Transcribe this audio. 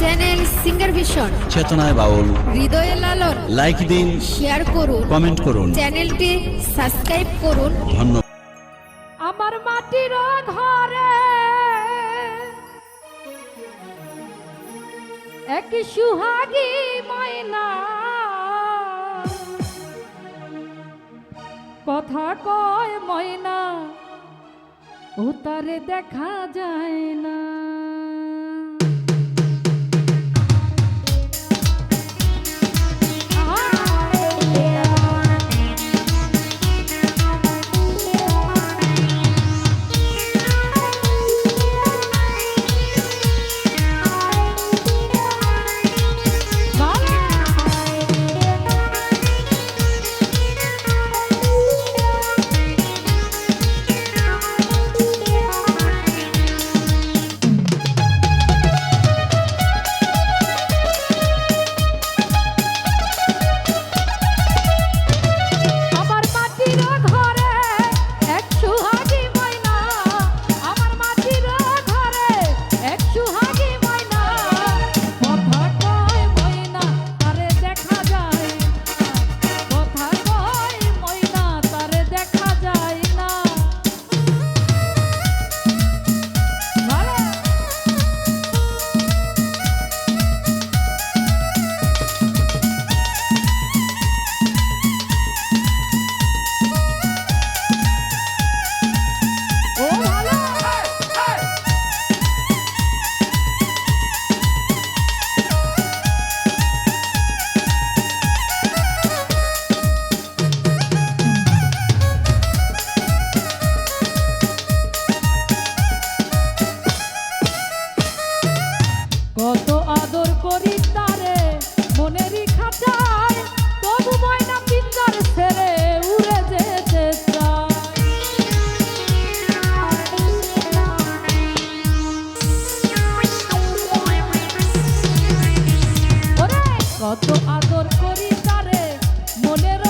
Channel singer vision চেতনায় বাউল হৃদয়ে লালন লাইক দিন শেয়ার করুন কমেন্ট করুন। চ্যানেলটি সাবস্ক্রাইব করুন। ধন্যবাদ। আমার মাটির ঘরে এক সুহাগী ময়না। কথা কয় ময়না ও তারে দেখা যায় না। আদর করি তারে মনের